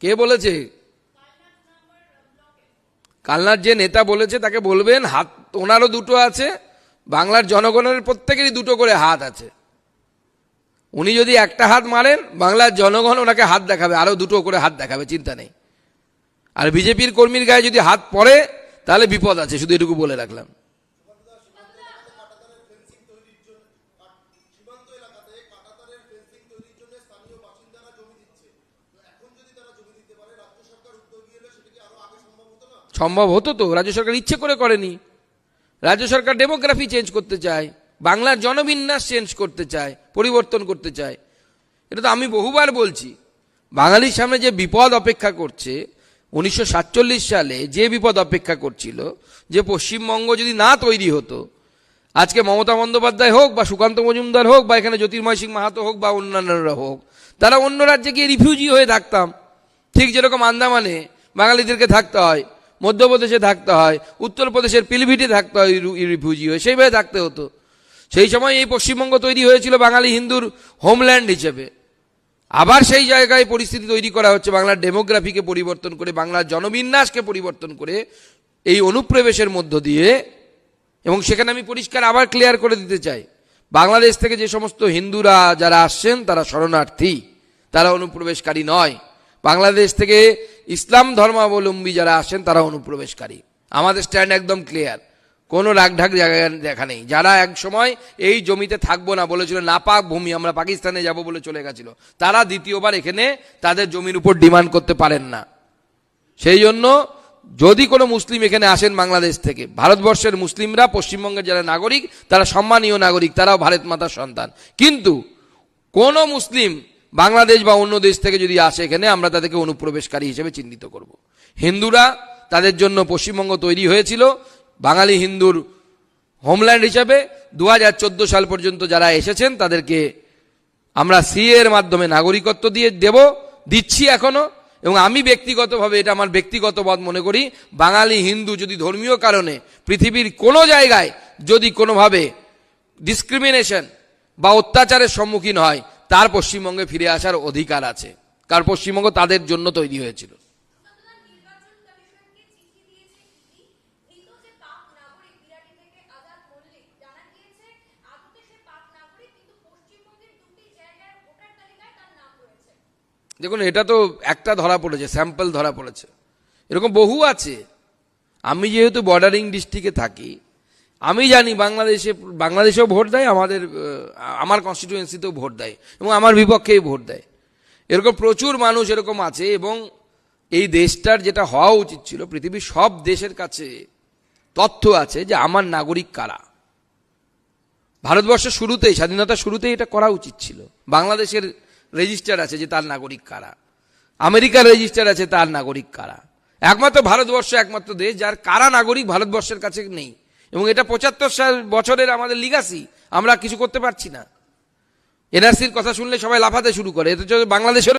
কে বলেছে? কালনার যে নেতা বলেছে, তাকে বলবেন, হাত, ওনারও দুটো আছে, বাংলার জনগণের প্রত্যেকেরই দুটো করে হাত আছে। উনি যদি একটা হাত মারেন, বাংলার জনগণ ওনাকে হাত দেখাবে আরও দুটো করে হাত দেখাবে, চিন্তা নেই। আর বিজেপির কর্মীর গায়ে যদি হাত পড়ে, তাহলে বিপদ আছে, শুধু এটুকু বলে রাখলাম। সম্ভব হতো তো? রাজ্য সরকার ইচ্ছে করে করেনি। রাজ্য সরকার ডেমোগ্রাফি চেঞ্জ করতে চায়, বাংলার জনবিন্যাস চেঞ্জ করতে চায়, পরিবর্তন করতে চায়। এটা তো আমি বহুবার বলছি। বাঙালির সামনে যে বিপদ অপেক্ষা করছে, উনিশশো সাতচল্লিশ সালে যে বিপদ অপেক্ষা করছিল, যে পশ্চিমবঙ্গ যদি না তৈরি হতো, আজকে মমতা বন্দ্যোপাধ্যায় হোক বা সুকান্ত মজুমদার হোক বা এখানে জ্যোতির্ময় সিং মাহাতো হোক বা অন্যান্যরা হোক, তারা অন্য রাজ্যে গিয়ে রিফিউজি হয়ে থাকতাম। ঠিক যেরকম আন্দামানে বাঙালিদেরকে থাকতে হয়। মধ্যপ্রদেশে থাকতে হয়, উত্তরপ্রদেশের পিলভিটে থাকতে হয় রিফিউজি হয়ে। সেইভাবে থাকতে হতো। সেই সময় এই পশ্চিমবঙ্গ তৈরি হয়েছিল বাঙালি হিন্দুর হোমল্যান্ড হিসেবে। আবার সেই জায়গায় পরিস্থিতি তৈরি করা হচ্ছে, বাংলার ডেমোগ্রাফিকে পরিবর্তন করে, বাংলার জনবিন্যাসকে পরিবর্তন করে এই অনুপ্রবেশের মধ্য দিয়ে। এবং সেখানে আমি পরিষ্কার আবার ক্লিয়ার করে দিতে চাই। বাংলাদেশ থেকে যে সমস্ত হিন্দুরা যারা আসছেন, তারা শরণার্থী। তারা অনুপ্রবেশকারী নয়। বাংলাদেশ থেকে ইসলাম ধর্মাবলম্বী যারা আসেন, তারা অনুপ্রবেশকারী। আমাদের স্ট্যান্ড একদম ক্লিয়ার কোনো রাগঢাক জায়গায় দেখা নেই। যারা এক সময় এই জমিতে থাকব না বলেছিল, নাপাক ভূমি, আমরা পাকিস্তানে যাব বলে চলে গেছিল, তারা দ্বিতীয়বার এখানে তাদের জমির উপর ডিমান্ড করতে পারেন না। সেই জন্য যদি কোনো মুসলিম এখানে আসেন বাংলাদেশ থেকে, ভারতবর্ষের মুসলিমরা, পশ্চিমবঙ্গের যারা নাগরিক, তারা সম্মানীয় নাগরিক, তারাও ভারত মাতার সন্তান। কিন্তু কোন মুসলিম বাংলাদেশ বা অন্য দেশ থেকে যদি আসে এখানে, আমরা তাদেরকে অনুপ্রবেশকারী হিসেবে চিহ্নিত করব। হিন্দুরা তাদের জন্য পশ্চিমবঙ্গ তৈরি হয়েছিল বাঙালি হিন্দুর হোমল্যান্ড হিসাবে দু হাজার চোদ্দ সাল পর্যন্ত যারা এসেছেন, তাদেরকে আমরা সিএ এর মাধ্যমে নাগরিকত্ব দিয়ে দেব, দিচ্ছি এখনও এবং আমি ব্যক্তিগতভাবে, এটা আমার ব্যক্তিগত মত মনে করি, বাঙালি হিন্দু যদি ধর্মীয় কারণে পৃথিবীর কোনো জায়গায় যদি কোনোভাবে ডিসক্রিমিনেশন বা অত্যাচারের সম্মুখীন হয় তার পশ্চিমবঙ্গে ফিরে আসার অধিকার আছে। কারণ পশ্চিমবঙ্গ তাদের জন্য তৈরি হয়েছিল। দেখুন, এটা তো একটা ধরা পড়েছে, স্যাম্পল ধরা পড়েছে। এরকম বহু আছে। আমি যেহেতু বর্ডারিং ডিস্ট্রিক্টে থাকি আমি জানি বাংলাদেশে, বাংলাদেশেও ভোট দেয়, আমাদের আমার কনস্টিটিউয়েন্সিতেও ভোট দেয়, এবং আমার বিপক্ষেই ভোট দেয়। এরকম প্রচুর মানুষ এরকম আছে, এবং এই দেশটার যেটা হওয়া উচিত ছিল, পৃথিবীর সব দেশের কাছে তথ্য আছে যে আমার নাগরিক কারা। ভারতবর্ষের শুরুতেই স্বাধীনতা শুরুতেই এটা করা উচিত ছিল। বাংলাদেশের রেজিস্টার আছে যে তার নাগরিক কারা। আমেরিকার রেজিস্টার আছে তার নাগরিক কারা। একমাত্র ভারতবর্ষ, একমাত্র দেশ যার কারা নাগরিক ভারতবর্ষের কাছে নেই। এবং এটা পঁচাত্তর সাল বছরের আমাদের লিগাসি আমরা কিছু করতে পারছি না। এনআরসির কথা শুনলে সবাই লাফাতে শুরু করে এটা বাংলাদেশের